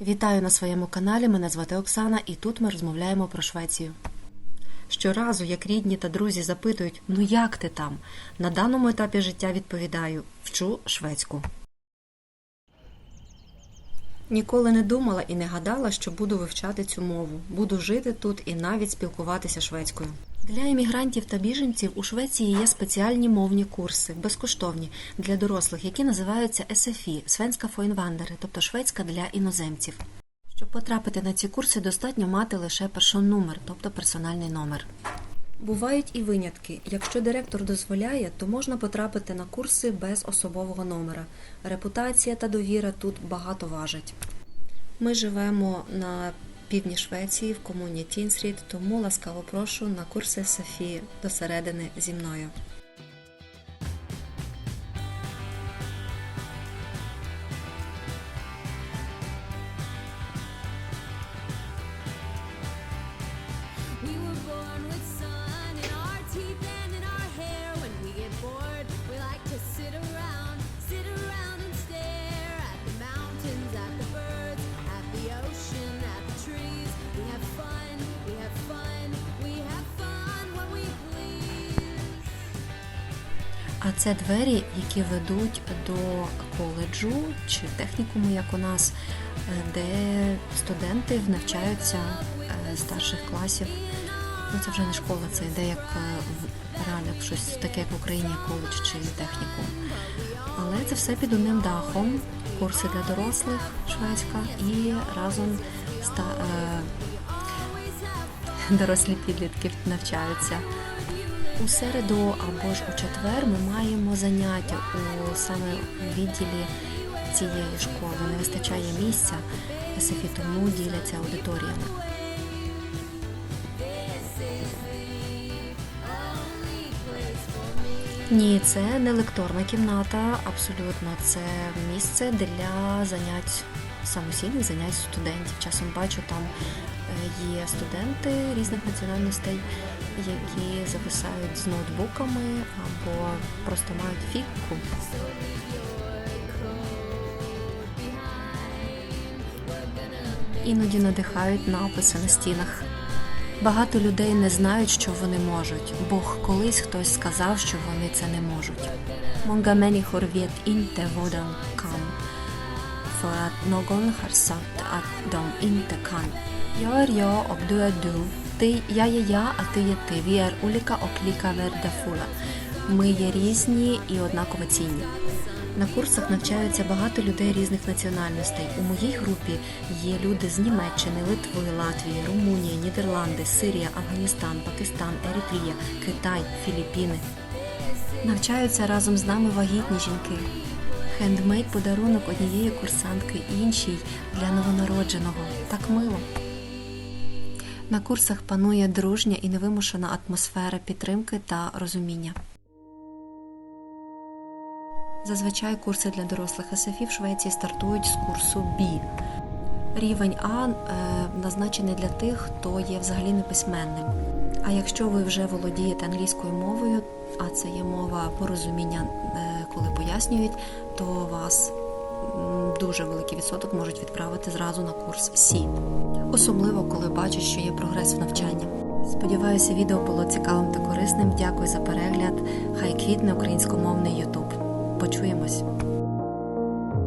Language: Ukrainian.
Вітаю на своєму каналі. Мене звати Оксана, і тут ми розмовляємо про Швецію. Щоразу, як рідні та друзі запитують, ну як ти там? На даному етапі життя відповідаю: вчу шведську. Ніколи не думала і не гадала, що буду вивчати цю мову, буду жити тут і навіть спілкуватися шведською. Для іммігрантів та біженців у Швеції є спеціальні мовні курси, безкоштовні для дорослих, які називаються SFI – Свенська Фойнвандери, тобто шведська для іноземців. Щоб потрапити на ці курси, достатньо мати лише першонумер, тобто персональний номер. Бувають і винятки. Якщо директор дозволяє, то можна потрапити на курси без особового номера. Репутація та довіра тут багато важать. Ми живемо на півдні Швеції в комуні Тінсрід, тому ласкаво прошу на курси Софії до середини зі мною. А це двері, які ведуть до коледжу чи технікуму, як у нас, е, де студенти навчаються е, старших класів. Ну це вже не школа, це йде як е, реально щось таке, як в Україні, коледж чи технікум. Але це все під одним дахом. Курси для дорослих, шведська і разом ста, е, дорослі підлітки навчаються. У середу або ж у четвер ми маємо заняття у саме у відділі цієї школи. Не вистачає місця, СФІ тому діляться аудиторіями. Ні, це не лекторна кімната, абсолютно. Це місце для занять самостійних занять студентів. Часом бачу, там е, є студенти різних національностей, які зависають з ноутбуками або просто мають фікку. Іноді надихають написи на стінах. Багато людей не знають, що вони можуть, бо колись хтось сказав, що вони це не можуть. Inte vad de kan för att någon har sagt att de inte kan. Är jag och du är du. Ти, я є я, а ти є ти. Vi är olika och lika. Ми є різні і однаково цінні. На курсах навчаються багато людей різних національностей. У моїй групі є люди з Німеччини, Литви, Латвії, Румунії, Нідерланди, Сирія, Афганістан, Пакистан, Ерітрія, Китай, Філіппіни. Навчаються разом з нами вагітні жінки. Хендмейд подарунок однієї курсантки іншій для новонародженого. Так мило. На курсах панує дружня і невимушена атмосфера підтримки та розуміння. Зазвичай курси для дорослих СФІ в Швеції стартують з курсу B. Рівень А е, назначений для тих, хто є взагалі неписьменним. А якщо ви вже володієте англійською мовою, а це є мова порозуміння, е, коли пояснюють, то вас дуже великий відсоток можуть відправити зразу на курс С. Особливо, коли бачать, що є прогрес в навчанні. Сподіваюся, відео було цікавим та корисним. Дякую за перегляд. Хай квітне українськомовний Ютуб. Почуємось.